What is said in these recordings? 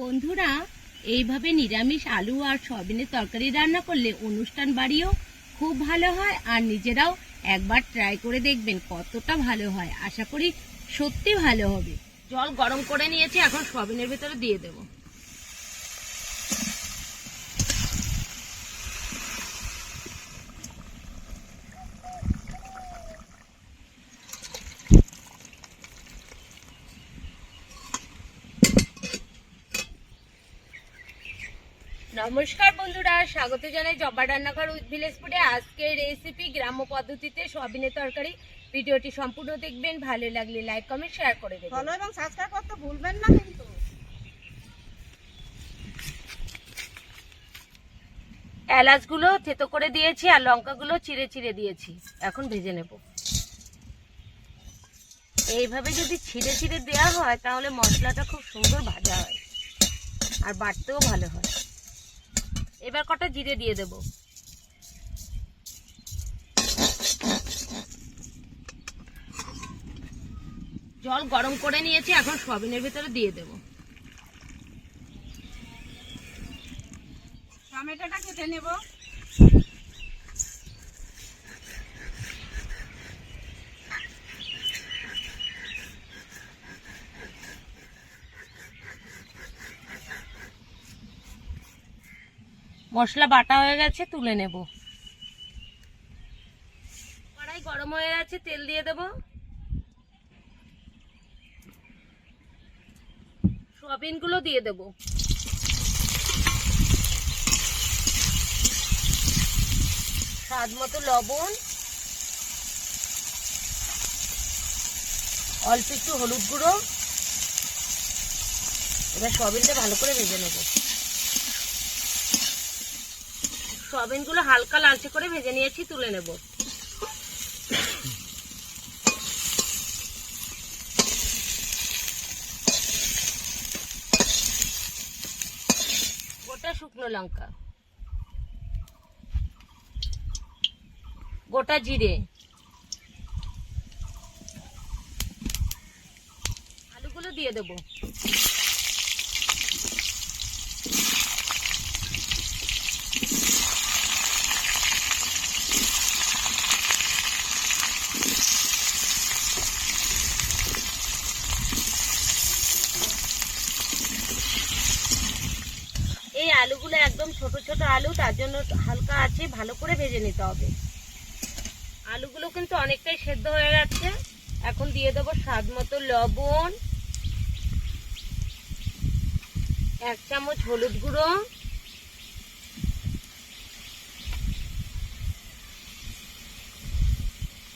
বন্ধুরা, এইভাবে নিরামিষ আলু আর সয়াবিনের তরকারি রান্না করলে অনুষ্ঠান বাড়িও খুব ভালো হয় আর নিজেরাও একবার ট্রাই করে দেখবেন কতটা ভালো হয়। আশা করি সত্যি ভালো হবে। জল গরম করে নিয়েছি, এখন সয়াবিনের ভেতরে দিয়ে দেবো। নমস্কার বন্ধুরা স্বাগত জানাই জব্বার রান্নাঘর উইথ ভিলেজ ফুডে। আজকের রেসিপি গ্রাম্য পদ্ধতিতে সয়াবিনের তরকারি। ভিডিওটি সম্পূর্ণ দেখবেন ভালো লাগলে লাইক কমেন্ট শেয়ার করে দেবেন। ফলো এবং সাবস্ক্রাইব করতে ভুলবেন না কিন্তু। এলাচগুলো থেতো করে দিয়েছি আর লঙ্কাগুলো চিড়ে চিড়ে দিয়েছি। এখন ভেজে নেব। এইভাবে যদি ছিঁড়ে ছিঁড়ে দেওয়া হয় তাহলে মশলাটা খুব সুন্দর ভাজা হয়। আর বাটতেও ভালো হয়। এবার কটা জিরে দিয়ে দেব? জল গরম করে নিয়েছি, এখন সবিনের ভিতরে দিয়ে দেব। টমেটোটা কেটে নেব। মশলা বাটা হয়ে গেছে, তুলে নেব। কড়াই গরম হয়ে গেছে, তেল দিয়ে দেব। সয়াবিনগুলো দিয়ে দেব। স্বাদ মতো লবণ। অল্প একটু হলুদ গুঁড়ো। এবার সয়াবিনটা ভালো করে ভেজে নেব। সয়াবিনগুলো হালকা লালচে করে ভেজে নিয়েছি, তুলে নেব। গোটা শুকনো লঙ্কা। গোটা জিরে। আলুগুলো দিয়ে দেবো। আলুগুলো একদম ছোট ছোট আলু, তার জন্য হালকা আছে, ভালো করে ভেজে নিতে হবে। আলুগুলো কিন্তু অনেকটাই সেদ্ধ হয়ে গেছে। এখন দিয়ে দেবো স্বাদ মতো লবণ, এক চামচ হলুদ গুঁড়ো,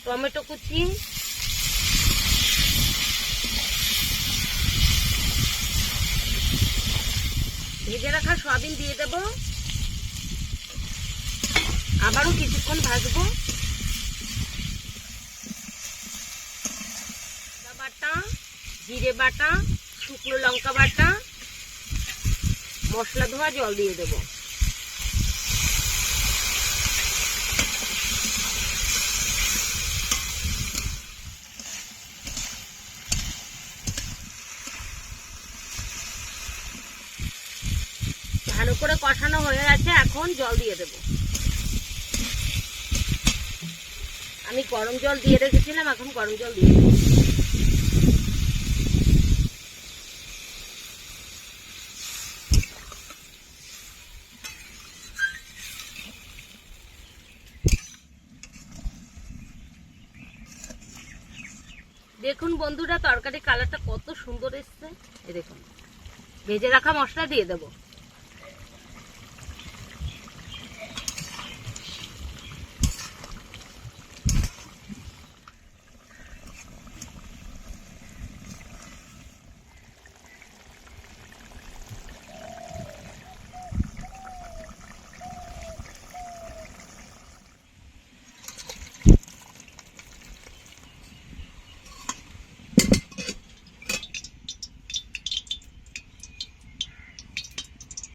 টমেটো কুচি ভেজে রাখা সয়াবিন দিয়ে দেব। আবারও কিছুক্ষণ ভাজবো। বাটা, জিরে বাটা, শুকনো লঙ্কা বাটা, মশলা ধোয়া জল দিয়ে দেব। ভালো করে কষানো হয়ে গেছে, এখন জল দিয়ে দেব। আমি গরম জল দিয়ে রেখেছিলাম, এখন গরম জল দিয়ে দেবো। দেখুন বন্ধুরা তরকারি কালারটা কত সুন্দর এসছে। এই দেখুন, ভেজে রাখা মশলা দিয়ে দেবো।